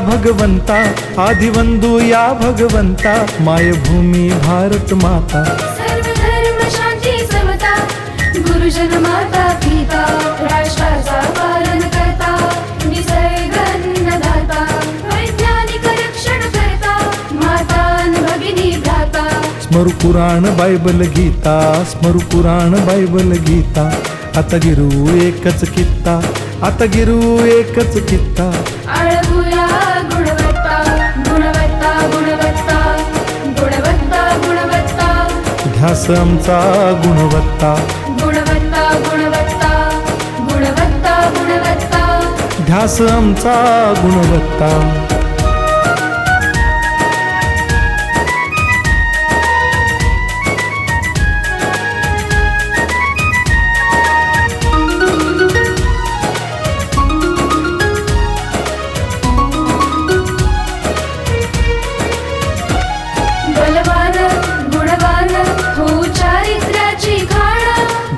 भगवंता आदिवंदू या भगवंता मायभूमी भारत माता। सर्व धर्म शांती समता गुरुजन माता पिता राष्ट्राचा पालन करता निसर्ग अन्नदाता वैज्ञानिक रक्षण करता माता न भगिनी भ्राता। स्मरु पुराण बायबल गीता स्मरु पुराण बायबल गीता। आता गिरू एकच कित्ता आता गिरू एकच कित्ता. आळगुया गुणवत्ता गुणवत्ता गुणवत्ता गुणवत्ता गुणवत्ता. ध्यास आमचा गुणवत्ता. गुणवत्ता गुणवत्ता गुणवत्ता गुणवत्ता. ध्यास आमचा गुणवत्ता.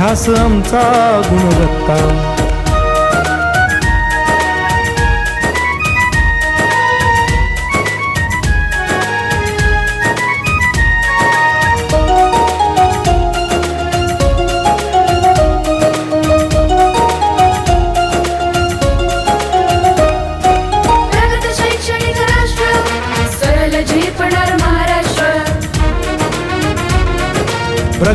ध्यास आमचा गुणवत्ता.